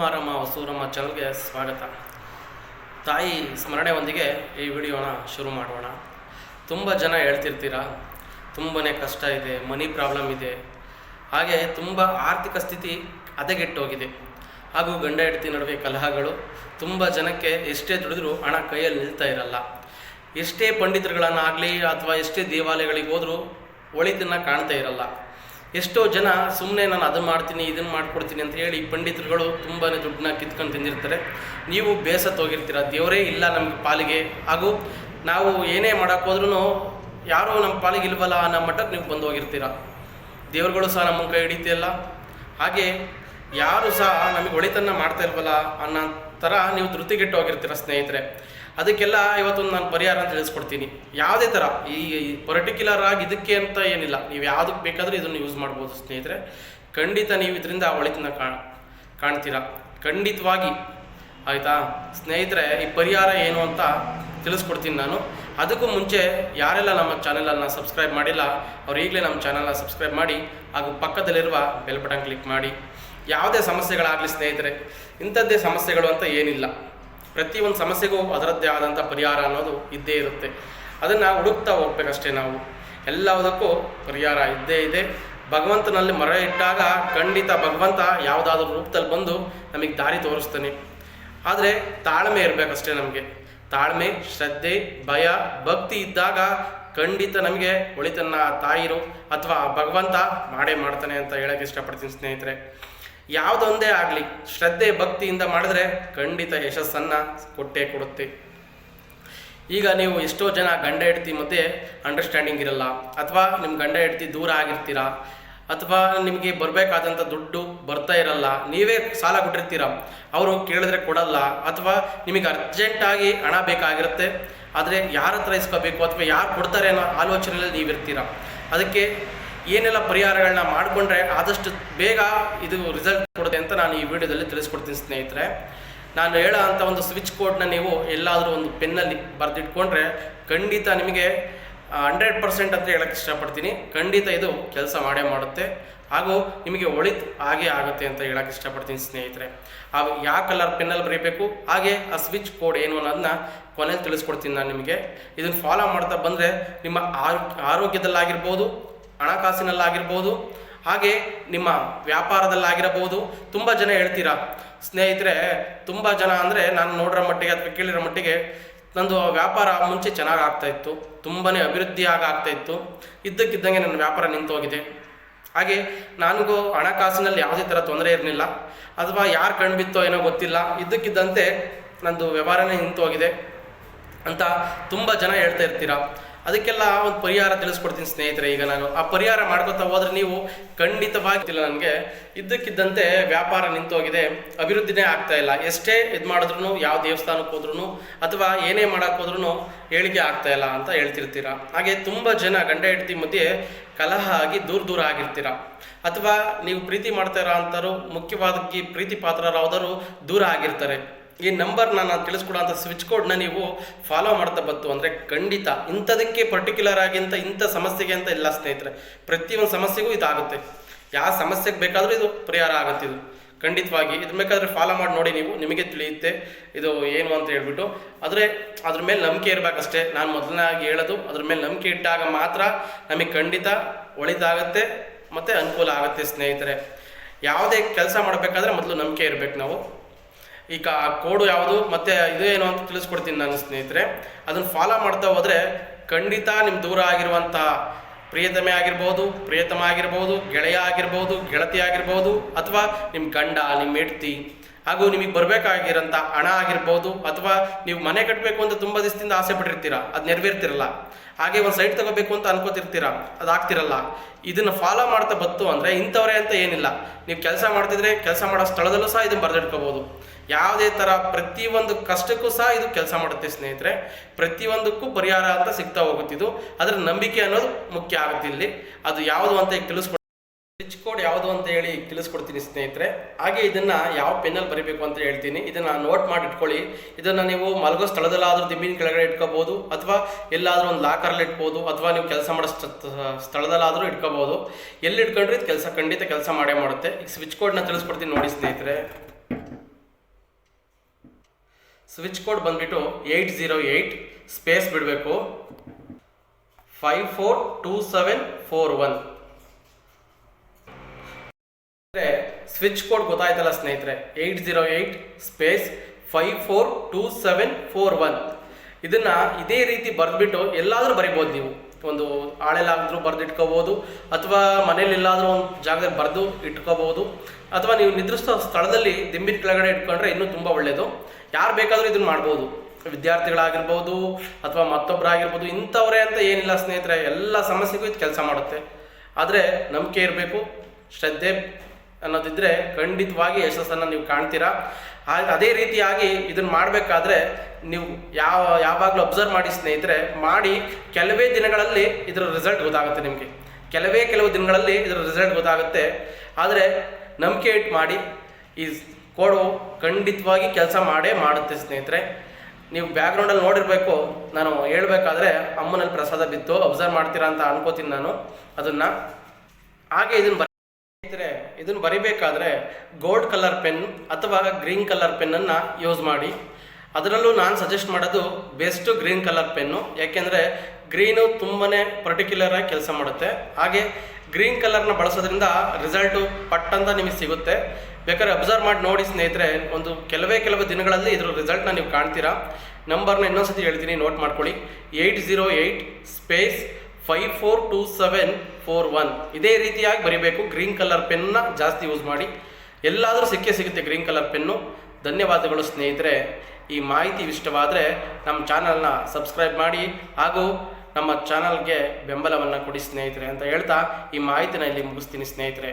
ಕುಮಾರಮ್ಮ ವಸೂರಮ್ಮ ಚಾನಲ್ಗೆ ಸ್ವಾಗತ. ತಾಯಿ ಸ್ಮರಣೆಯೊಂದಿಗೆ ಈ ವಿಡಿಯೋನ ಶುರು ಮಾಡೋಣ. ತುಂಬ ಜನ ಹೇಳ್ತಿರ್ತೀರ ತುಂಬಾ ಕಷ್ಟ ಇದೆ, ಮನಿ ಪ್ರಾಬ್ಲಮ್ ಇದೆ. ಹಾಗೆ ತುಂಬ ಆರ್ಥಿಕ ಸ್ಥಿತಿ ಹದಗೆಟ್ಟೋಗಿದೆ. ಹಾಗೂ ಗಂಡ ಹೆಂಡತಿ ನಡುವೆ ಕಲಹಗಳು, ತುಂಬ ಜನಕ್ಕೆ ಎಷ್ಟೇ ದುಡಿದ್ರೂ ಹಣ ಕೈಯಲ್ಲಿ ನಿಲ್ತಾ ಇರಲ್ಲ. ಎಷ್ಟೇ ಪಂಡಿತರುಗಳನ್ನಾಗಲಿ ಅಥವಾ ಎಷ್ಟೇ ದೇವಾಲಯಗಳಿಗೆ ಹೋದರೂ ಒಳಿತನ್ನು ಕಾಣ್ತಾ ಇರಲ್ಲ. ಎಷ್ಟೋ ಜನ ಸುಮ್ಮನೆ ನಾನು ಅದನ್ನು ಮಾಡ್ತೀನಿ ಇದನ್ನು ಮಾಡ್ಕೊಡ್ತೀನಿ ಅಂತ ಹೇಳಿ ಪಂಡಿತರುಗಳು ತುಂಬಾ ದುಡ್ಡನ್ನ ಕಿತ್ಕೊಂಡು ತಿಂದಿರ್ತಾರೆ. ನೀವು ಬೇಸತ್ತೋಗಿರ್ತೀರ ದೇವರೇ ಇಲ್ಲ ನಮಗೆ ಪಾಲಿಗೆ. ಹಾಗೂ ನಾವು ಏನೇ ಮಾಡೋಕ್ಕೋದ್ರೂ ಯಾರೂ ನಮ್ಮ ಪಾಲಿಗೆ ಇಲ್ವಲ್ಲ ಅನ್ನೋ ಮಟ್ಟಕ್ಕೆ ನೀವು ಬಂದು ಹೋಗಿರ್ತೀರ? ದೇವರುಗಳು ಸಹ ನಮ್ಮ ಕೈ ಹಿಡಿತಿಲ್ಲ ಹಾಗೆ ಯಾರು ಸಹ ನಮಗೆ ಒಳಿತನ್ನ ಮಾಡ್ತಾ ಇಲ್ವಲ್ಲ ಅನ್ನೋ ಥರ ನೀವು ಧೃತಿಗೆಟ್ಟು ಹೋಗಿರ್ತೀರ ಸ್ನೇಹಿತರೆ. ಅದಕ್ಕೆಲ್ಲ ಇವತ್ತೊಂದು ನಾನು ಪರಿಹಾರ ಅಂತ ತಿಳಿಸ್ಕೊಡ್ತೀನಿ. ಯಾವುದೇ ಥರ, ಈ ಪರ್ಟಿಕ್ಯುಲರ್ ಆಗಿ ಇದಕ್ಕೆ ಅಂತ ಏನಿಲ್ಲ. ನೀವು ಯಾವುದಕ್ಕೆ ಬೇಕಾದರೂ ಇದನ್ನು ಯೂಸ್ ಮಾಡ್ಬೋದು ಸ್ನೇಹಿತರೆ. ಖಂಡಿತ ನೀವು ಇದರಿಂದ ಒಳಿತನ್ನ ಕಾಣ ಕಾಣ್ತೀರಾ. ಖಂಡಿತವಾಗಿ. ಆಯಿತಾ? ಸ್ನೇಹಿತರೆ, ಈ ಪರಿಹಾರ ಏನು ಅಂತ ತಿಳಿಸ್ಕೊಡ್ತೀನಿ ನಾನು. ಅದಕ್ಕೂ ಮುಂಚೆ ಯಾರೆಲ್ಲ ನಮ್ಮ ಚಾನೆಲನ್ನು ಸಬ್ಸ್ಕ್ರೈಬ್ ಮಾಡಿಲ್ಲ, ಅವ್ರು ಈಗಲೇ ನಮ್ಮ ಚಾನಲ್ನ ಸಬ್ಸ್ಕ್ರೈಬ್ ಮಾಡಿ, ಹಾಗೂ ಪಕ್ಕದಲ್ಲಿರುವ ಬೆಲ್ ಬಟನ್ ಕ್ಲಿಕ್ ಮಾಡಿ. ಯಾವುದೇ ಸಮಸ್ಯೆಗಳಾಗಲಿ ಸ್ನೇಹಿತರೆ, ಇಂಥದ್ದೇ ಸಮಸ್ಯೆಗಳು ಅಂತ ಏನಿಲ್ಲ. ಪ್ರತಿಯೊಂದು ಸಮಸ್ಯೆಗೂ ಅದರದ್ದೇ ಆದಂಥ ಪರಿಹಾರ ಅನ್ನೋದು ಇದ್ದೇ ಇರುತ್ತೆ. ಅದನ್ನು ಹುಡುಕ್ತಾ ಹೋಗ್ಬೇಕಷ್ಟೇ ನಾವು. ಎಲ್ಲದಕ್ಕೂ ಪರಿಹಾರ ಇದ್ದೇ ಇದೆ. ಭಗವಂತನಲ್ಲಿ ಮರ ಇಟ್ಟಾಗ ಖಂಡಿತ ಭಗವಂತ ಯಾವುದಾದ್ರೂ ರೂಪದಲ್ಲಿ ಬಂದು ನಮಗೆ ದಾರಿ ತೋರಿಸ್ತಾನೆ. ಆದರೆ ತಾಳ್ಮೆ ಇರಬೇಕಷ್ಟೇ ನಮಗೆ. ತಾಳ್ಮೆ, ಶ್ರದ್ಧೆ, ಭಯ, ಭಕ್ತಿ ಇದ್ದಾಗ ಖಂಡಿತ ನಮಗೆ ಒಳಿತನ್ನ ತಾಯಿರು ಅಥವಾ ಭಗವಂತ ಮಾಡೇ ಮಾಡ್ತಾನೆ ಅಂತ ಹೇಳಕ್ಕೆ ಇಷ್ಟಪಡ್ತೀನಿ ಸ್ನೇಹಿತರೆ. ಯಾವುದೊಂದೇ ಆಗಲಿ, ಶ್ರದ್ಧೆ, ಭಕ್ತಿಯಿಂದ ಮಾಡಿದ್ರೆ ಖಂಡಿತ ಯಶಸ್ಸನ್ನು ಕೊಟ್ಟೇ ಕೊಡುತ್ತೆ. ಈಗ ನೀವು ಎಷ್ಟೋ ಜನ ಗಂಡ, ಹೆಂಡತಿ ಮತ್ತೆ ಅಂಡರ್ಸ್ಟ್ಯಾಂಡಿಂಗ್ ಇರಲ್ಲ, ಅಥವಾ ನಿಮ್ಮ ಗಂಡ, ಹೆಂಡತಿ ದೂರ ಆಗಿರ್ತೀರಾ, ಅಥವಾ ನಿಮಗೆ ಬರಬೇಕಾದಂಥ ದುಡ್ಡು ಬರ್ತಾ ಇರಲ್ಲ, ನೀವೇ ಸಾಲ ಕೊಟ್ಟಿರ್ತೀರ, ಅವರು ಕೇಳಿದ್ರೆ ಕೊಡಲ್ಲ, ಅಥವಾ ನಿಮಗೆ ಅರ್ಜೆಂಟಾಗಿ ಹಣ ಬೇಕಾಗಿರುತ್ತೆ, ಆದರೆ ಯಾರ ಹತ್ರ ಇಸ್ಕೋಬೇಕು, ಅಥವಾ ಯಾರು ಕೊಡ್ತಾರೆ ಅನ್ನೋ ಆಲೋಚನೆಯಲ್ಲಿ ನೀವಿರ್ತೀರ, ಅದಕ್ಕೆ ಏನೆಲ್ಲ ಪರಿಹಾರಗಳನ್ನ ಮಾಡಿಕೊಂಡ್ರೆ ಆದಷ್ಟು ಬೇಗ ಇದು ರಿಸಲ್ಟ್ ಕೊಡುತ್ತೆ ಅಂತ ನಾನು ಈ ವಿಡಿಯೋದಲ್ಲಿ ತಿಳಿಸ್ಕೊಡ್ತೀನಿ ಸ್ನೇಹಿತರೆ. ನಾನು ಹೇಳೋ ಅಂಥ ಒಂದು ಸ್ವಿಚ್ ಕೋಡ್ನ ನೀವು ಎಲ್ಲಾದರೂ ಒಂದು ಪೆನ್ನಲ್ಲಿ ಬರೆದಿಟ್ಕೊಂಡ್ರೆ ಖಂಡಿತ ನಿಮಗೆ ಹಂಡ್ರೆಡ್ ಪರ್ಸೆಂಟ್ ಅಂತ ಹೇಳಕ್ಕೆ ಇಷ್ಟಪಡ್ತೀನಿ. ಖಂಡಿತ ಇದು ಕೆಲಸ ಮಾಡೇ ಮಾಡುತ್ತೆ. ಹಾಗೂ ನಿಮಗೆ ಒಳಿತು ಹಾಗೆ ಆಗುತ್ತೆ ಅಂತ ಹೇಳಕ್ಕೆ ಇಷ್ಟಪಡ್ತೀನಿ ಸ್ನೇಹಿತರೆ. ಹಾಗೂ ಯಾವ ಕಲರ್ ಪೆನ್ನಲ್ಲಿ ಬರೀಬೇಕು, ಹಾಗೆ ಆ ಸ್ವಿಚ್ ಕೋಡ್ ಏನು ಅನ್ನೋದನ್ನ ಕೊನೆಯಲ್ಲಿ ತಿಳಿಸ್ಕೊಡ್ತೀನಿ ನಾನು ನಿಮಗೆ. ಇದನ್ನು ಫಾಲೋ ಮಾಡ್ತಾ ಬಂದರೆ ನಿಮ್ಮ ಆರೋಗ್ಯದಲ್ಲಾಗಿರ್ಬೋದು ಹಣಕಾಸಿನಲ್ಲಾಗಿರ್ಬೋದು, ಹಾಗೆ ನಿಮ್ಮ ವ್ಯಾಪಾರದಲ್ಲಾಗಿರಬಹುದು. ತುಂಬ ಜನ ಹೇಳ್ತೀರಾ, ಸ್ನೇಹಿತರೆ, ತುಂಬ ಜನ ಅಂದರೆ ನಾನು ನೋಡಿರೋ ಮಟ್ಟಿಗೆ ಅಥವಾ ಕೇಳಿರೋ ಮಟ್ಟಿಗೆ ನಂದು ವ್ಯಾಪಾರ ಮುಂಚೆ ಚೆನ್ನಾಗಿ ಆಗ್ತಾ ಇತ್ತು ತುಂಬಾ ಅಭಿವೃದ್ಧಿ ಆಗ ಆಗ್ತಾ ಇತ್ತು. ಇದ್ದಕ್ಕಿದ್ದಂಗೆ ನನ್ನ ವ್ಯಾಪಾರ ನಿಂತೋಗಿದೆ. ಹಾಗೆ ನನಗೂ ಹಣಕಾಸಿನಲ್ಲಿ ಯಾವುದೇ ಥರ ತೊಂದರೆ ಇರಲಿಲ್ಲ. ಅಥವಾ ಯಾರು ಕಣ್ಬಿತ್ತೋ ಏನೋ ಗೊತ್ತಿಲ್ಲ. ಇದ್ದಕ್ಕಿದ್ದಂತೆ ನಂದು ವ್ಯವಹಾರನೇ ನಿಂತೋಗಿದೆ ಅಂತ ತುಂಬ ಜನ ಹೇಳ್ತಾ ಇರ್ತೀರ. ಅದಕ್ಕೆಲ್ಲ ಒಂದು ಪರಿಹಾರ ತಿಳಿಸ್ಕೊಡ್ತೀನಿ ಸ್ನೇಹಿತರೆ. ಈಗ ನಾನು ಆ ಪರಿಹಾರ ಮಾಡ್ಕೋತಾ ಹೋದ್ರೆ ನೀವು ಖಂಡಿತವಾಗಿಲ್ಲ ನನಗೆ. ಇದ್ದಕ್ಕಿದ್ದಂತೆ ವ್ಯಾಪಾರ ನಿಂತೋಗಿದೆ. ಅಭಿವೃದ್ಧಿನೇ ಆಗ್ತಾ ಇಲ್ಲ. ಎಷ್ಟೇ ಇದು ಮಾಡಿದ್ರು ಯಾವ ದೇವಸ್ಥಾನಕ್ಕೆ ಹೋದ್ರೂ ಅಥವಾ ಏನೇ ಮಾಡಕ್ಕೆ ಏಳಿಗೆ ಆಗ್ತಾ ಇಲ್ಲ ಅಂತ ಹೇಳ್ತಿರ್ತೀರ. ಹಾಗೆ ತುಂಬ ಜನ ಗಂಡ ಹೆಂಡತಿ ಮಧ್ಯೆ ಕಲಹ ಆಗಿ ದೂರ ದೂರ ಆಗಿರ್ತೀರ. ಅಥವಾ ನೀವು ಪ್ರೀತಿ ಮಾಡ್ತಾ ಇರೋ ಅಂಥವ್ರು, ಮುಖ್ಯವಾಗಿ ಪ್ರೀತಿ ಪಾತ್ರರಾದವರು ದೂರ ಆಗಿರ್ತಾರೆ. ಈ ನಂಬರ್ ನಾನು ತಿಳಿಸ್ಕೊಡೋಂಥ ಸ್ವಿಚ್ ಕೋಡ್ನ ನೀವು ಫಾಲೋ ಮಾಡ್ತಾ ಬಂತು ಅಂದರೆ ಖಂಡಿತ ಇಂಥದಕ್ಕೆ ಪರ್ಟಿಕ್ಯುಲರ್ ಆಗಿ ಅಂತ ಇಂಥ ಸಮಸ್ಯೆಗೆ ಅಂತ ಇಲ್ಲ ಸ್ನೇಹಿತರೆ. ಪ್ರತಿಯೊಂದು ಸಮಸ್ಯೆಗೂ ಇದಾಗುತ್ತೆ. ಯಾವ ಸಮಸ್ಯೆಗೆ ಬೇಕಾದರೂ ಇದು ಪರಿಹಾರ ಆಗುತ್ತೆ ಇದು. ಖಂಡಿತವಾಗಿ ಇದ್ರ ಬೇಕಾದರೆ ಫಾಲೋ ಮಾಡಿ ನೋಡಿ ನೀವು, ನಿಮಗೆ ತಿಳಿಯುತ್ತೆ. ಇದು ಏನು ಅಂತ ಹೇಳ್ಬಿಟ್ಟು. ಆದರೆ ಅದ್ರ ಮೇಲೆ ನಂಬಿಕೆ ಇರಬೇಕಷ್ಟೇ. ನಾನು ಮೊದಲನಾಗಿ ಹೇಳೋದು, ಅದ್ರ ಮೇಲೆ ನಂಬಿಕೆ ಇಟ್ಟಾಗ ಮಾತ್ರ ನಮಗೆ ಖಂಡಿತ ಒಳಿತಾಗತ್ತೆ ಮತ್ತು ಅನುಕೂಲ ಆಗುತ್ತೆ ಸ್ನೇಹಿತರೆ. ಯಾವುದೇ ಕೆಲಸ ಮಾಡಬೇಕಾದ್ರೆ ಮೊದಲು ನಂಬಿಕೆ ಇರಬೇಕು ನಾವು. ಈಗ ಆ ಕೋಡು ಯಾವುದು? ಮತ್ತು ಇದೇನು ಅಂತ ತಿಳಿಸ್ಕೊಡ್ತೀನಿ ನನ್ನ ಸ್ನೇಹಿತರೆ. ಅದನ್ನು ಫಾಲೋ ಮಾಡ್ತಾ ಹೋದರೆ ಖಂಡಿತ ನಿಮ್ಮ ದೂರ ಆಗಿರುವಂಥ ಪ್ರಿಯತಮೆ ಆಗಿರ್ಬೋದು, ಪ್ರಿಯತಮ ಆಗಿರ್ಬೋದು, ಗೆಳೆಯ ಆಗಿರ್ಬೋದು, ಗೆಳತಿ ಆಗಿರ್ಬೋದು, ಅಥವಾ ನಿಮ್ಮ ಗಂಡ ನಿಮ್ಮ ಹೆಂಡ್ತಿ ಹಾಗೂ ನಿಮಗೆ ಬರಬೇಕಾಗಿರೋಂಥ ಹಣ ಆಗಿರ್ಬೋದು ಅಥವಾ ನೀವು ಮನೆ ಕಟ್ಟಬೇಕು ಅಂತ ತುಂಬ ದಿವಸದಿಂದ ಆಸೆ ಪಟ್ಟಿರ್ತೀರ, ಅದು ನೆರವೇರ್ತಿರಲ್ಲ. ಹಾಗೆ ಒಂದು ಸೈಟ್ ತಗೋಬೇಕು ಅಂತ ಅನ್ಕೋತಿರ್ತೀರ, ಅದು ಆಗ್ತಿರಲ್ಲ. ಇದನ್ನು ಫಾಲೋ ಮಾಡ್ತಾ ಬತ್ತು ಅಂದರೆ ಇಂಥವ್ರೆ ಅಂತ ಏನಿಲ್ಲ. ನೀವು ಕೆಲಸ ಮಾಡ್ತಿದ್ರೆ ಕೆಲಸ ಮಾಡೋ ಸ್ಥಳದಲ್ಲೂ ಸಹ ಇದನ್ನು ಬರೆದಿಟ್ಕೋಬೋದು. ಯಾವುದೇ ಥರ ಪ್ರತಿಯೊಂದು ಕಷ್ಟಕ್ಕೂ ಸಹ ಇದು ಕೆಲಸ ಮಾಡುತ್ತೆ ಸ್ನೇಹಿತರೆ. ಪ್ರತಿಯೊಂದಕ್ಕೂ ಪರಿಹಾರ ಅಂತ ಸಿಗ್ತಾ ಹೋಗುತ್ತಿದ್ದು. ಅದರ ನಂಬಿಕೆ ಅನ್ನೋದು ಮುಖ್ಯ ಆಗುತ್ತೆ ಇಲ್ಲಿ. ಅದು ಯಾವುದು ಅಂತ ಈಗ ತಿಳಿಸ್ಕೊಡ್ತೀನಿ ಕೋಡ್ ಯಾವುದು ಅಂತ ಹೇಳಿ ತಿಳಿಸ್ಕೊಡ್ತೀನಿ ಸ್ನೇಹಿತರೆ. ಹಾಗೆ ಇದನ್ನು ಯಾವ ಪೆನ್ನಲ್ಲಿ ಬರೀಬೇಕು ಅಂತ ಹೇಳ್ತೀನಿ. ಇದನ್ನು ನೋಟ್ ಮಾಡಿ ಇಟ್ಕೊಳ್ಳಿ. ಇದನ್ನು ನೀವು ಮಲಗೋ ಸ್ಥಳದಲ್ಲಾದರೂ ದಿಂಬಿನ ಕೆಳಗಡೆ ಇಟ್ಕೋಬೋದು ಅಥವಾ ಎಲ್ಲಾದರೂ ಒಂದು ಲಾಕರಲ್ಲಿ ಇಟ್ಬೋದು, ಅಥವಾ ನೀವು ಕೆಲಸ ಮಾಡೋ ಸ್ಥ- ಸ್ಥಳದಲ್ಲಾದರೂ ಇಟ್ಕೋಬೋದು ಎಲ್ಲಿ ಇಟ್ಕೊಂಡ್ರೆ ಇದು ಕೆಲಸ ಖಂಡಿತ ಕೆಲಸ ಮಾಡೇ ಮಾಡುತ್ತೆ. ಈಗ ಸ್ವಿಚ್ ಕೋಡ್ನ ತಿಳಿಸ್ಕೊಡ್ತೀನಿ ನೋಡಿ ಸ್ನೇಹಿತರೆ. ಸ್ವಿಚ್ ಕೋಡ್ ಬಂದ್ಬಿಟ್ಟು ಏಯ್ಟ್ ಜೀರೋ ಏಯ್ಟ್ ಸ್ಪೇಸ್ ಬಿಡಬೇಕು. Five four two seven four one switch code ಗೊತ್ತಾಯ್ತಲ್ಲ ಸ್ನೇಹಿತರೆ? Eight zero eight space five four two seven four one ಇದನ್ನ ಇದೇ ರೀತಿ ಬರೆದ್ಬಿಟ್ಟು ಎಲ್ಲಾದರೂ ಬರಿಬೋದು ನೀವು. ಒಂದು ಹಾಳೆಲ್ಲಾದ್ರೂ ಬರೆದು ಇಟ್ಕೋಬೋದು ಅಥವಾ ಮನೇಲಿ ಎಲ್ಲಾದರೂ ಒಂದು ಜಾಗದಲ್ಲಿ ಬರೆದು ಇಟ್ಕೋಬೋದು, ಅಥವಾ ನೀವು ನಿದ್ರಿಸೋ ಸ್ಥಳದಲ್ಲಿ ದಿಂಬಿನ ಕೆಳಗಡೆ ಇಟ್ಕೊಂಡ್ರೆ ಇನ್ನೂ ತುಂಬ ಒಳ್ಳೆಯದು ಯಾರು ಬೇಕಾದರೂ ಇದನ್ನು ಮಾಡ್ಬೋದು. ವಿದ್ಯಾರ್ಥಿಗಳಾಗಿರ್ಬೋದು, ಅಥವಾ ಮತ್ತೊಬ್ಬರಾಗಿರ್ಬೋದು ಇಂಥವರೇ ಅಂತ ಏನಿಲ್ಲ ಸ್ನೇಹಿತರೆ, ಎಲ್ಲ ಸಮಸ್ಯೆಗೂ ಇದು ಕೆಲಸ ಮಾಡುತ್ತೆ. ಆದರೆ ನಂಬಿಕೆ ಇರಬೇಕು, ಶ್ರದ್ಧೆ ಅನ್ನೋದಿದ್ರೆ ಖಂಡಿತವಾಗಿ ಯಶಸ್ಸನ್ನು ನೀವು ಕಾಣ್ತೀರಾ? ಹಾಗೆ ಅದೇ ರೀತಿಯಾಗಿ ಇದನ್ನು ಮಾಡಬೇಕಾದ್ರೆ ನೀವು ಯಾವ, ಯಾವಾಗಲೂ ಅಬ್ಸರ್ವ್ ಮಾಡಿ ಸ್ನೇಹಿತರೆ, ಮಾಡಿ ಕೆಲವೇ ದಿನಗಳಲ್ಲಿ ಇದರ ರಿಸಲ್ಟ್ ಗೊತ್ತಾಗುತ್ತೆ ನಿಮಗೆ. ಕೆಲವೇ ಕೆಲವು ದಿನಗಳಲ್ಲಿ ಇದರ ರಿಸಲ್ಟ್ ಗೊತ್ತಾಗುತ್ತೆ. ಆದರೆ ನಂಬಿಕೆ ಇಟ್ಟು ಮಾಡಿ, ಈ ಕೋಡು ಖಂಡಿತವಾಗಿ ಕೆಲಸ ಮಾಡೇ ಮಾಡುತ್ತೆ ಸ್ನೇಹಿತರೆ. ನೀವು ಬ್ಯಾಕ್ಗ್ರೌಂಡಲ್ಲಿ ನೋಡಿರಬೇಕು, ನಾನು ಹೇಳಬೇಕಾದ್ರೆ ಅಮ್ಮನಲ್ಲಿ ಪ್ರಸಾದ ಬಿತ್ತು ಅಬ್ಸರ್ವ್ ಮಾಡ್ತೀರಾ ಅಂತ ಅನ್ಕೋತೀನಿ ನಾನು ಅದನ್ನು. ಹಾಗೆ ಇದನ್ನು ಇದನ್ನು ಬರಿಬೇಕಾದ್ರೆ ಗೋಲ್ಡ್ ಕಲರ್ ಪೆನ್ ಅಥವಾ ಗ್ರೀನ್ ಕಲರ್ ಪೆನ್ನನ್ನು ಯೂಸ್ ಮಾಡಿ. ಅದರಲ್ಲೂ ನಾನು ಸಜೆಸ್ಟ್ ಮಾಡೋದು ಬೆಸ್ಟು ಗ್ರೀನ್ ಕಲರ್ ಪೆನ್ನು. ಯಾಕೆಂದರೆ ಗ್ರೀನು ತುಂಬಾ ಪರ್ಟಿಕ್ಯುಲರ್ ಆಗಿ ಕೆಲಸ ಮಾಡುತ್ತೆ. ಹಾಗೆ ಗ್ರೀನ್ ಕಲರ್ನ ಬಳಸೋದ್ರಿಂದ ರಿಸಲ್ಟು ಪಟ್ ಅಂತ ನಿಮಗೆ ಸಿಗುತ್ತೆ. ಬೇಕಾದ್ರೆ ಅಬ್ಸರ್ವ್ ಮಾಡಿ ನೋಡಿ ಸ್ನೇಹಿತರೆ, ಒಂದು ಕೆಲವೇ ಕೆಲವು ದಿನಗಳಲ್ಲಿ ಇದರ ರಿಸಲ್ಟ್ನ ನೀವು ಕಾಣ್ತೀರಾ. ನಂಬರ್ನ ಇನ್ನೊಂದು ಸತಿ ಹೇಳ್ತೀನಿ, ನೋಟ್ ಮಾಡ್ಕೊಳ್ಳಿ. Eight zero eight space five four two seven four one ಇದೇ ರೀತಿಯಾಗಿ ಬರೀಬೇಕು. ಗ್ರೀನ್ ಕಲರ್ ಪೆನ್ನ ಜಾಸ್ತಿ ಯೂಸ್ ಮಾಡಿ. ಎಲ್ಲಾದರೂ ಸಿಕ್ಕೇ ಸಿಗುತ್ತೆ ಗ್ರೀನ್ ಕಲರ್ ಪೆನ್ನು ಧನ್ಯವಾದಗಳು ಸ್ನೇಹಿತರೆ. ಈ ಮಾಹಿತಿ ಇಷ್ಟವಾದರೆ ನಮ್ಮ ಚಾನಲ್ನ ಸಬ್ಸ್ಕ್ರೈಬ್ ಮಾಡಿ ಹಾಗೂ ನಮ್ಮ ಚಾನಲ್ಗೆ ಬೆಂಬಲವನ್ನು ಕೊಡಿ ಸ್ನೇಹಿತರೆ ಅಂತ ಹೇಳ್ತಾ ಈ ಮಾಹಿತಿನ ಇಲ್ಲಿ ಮುಗಿಸ್ತೀನಿ ಸ್ನೇಹಿತರೆ.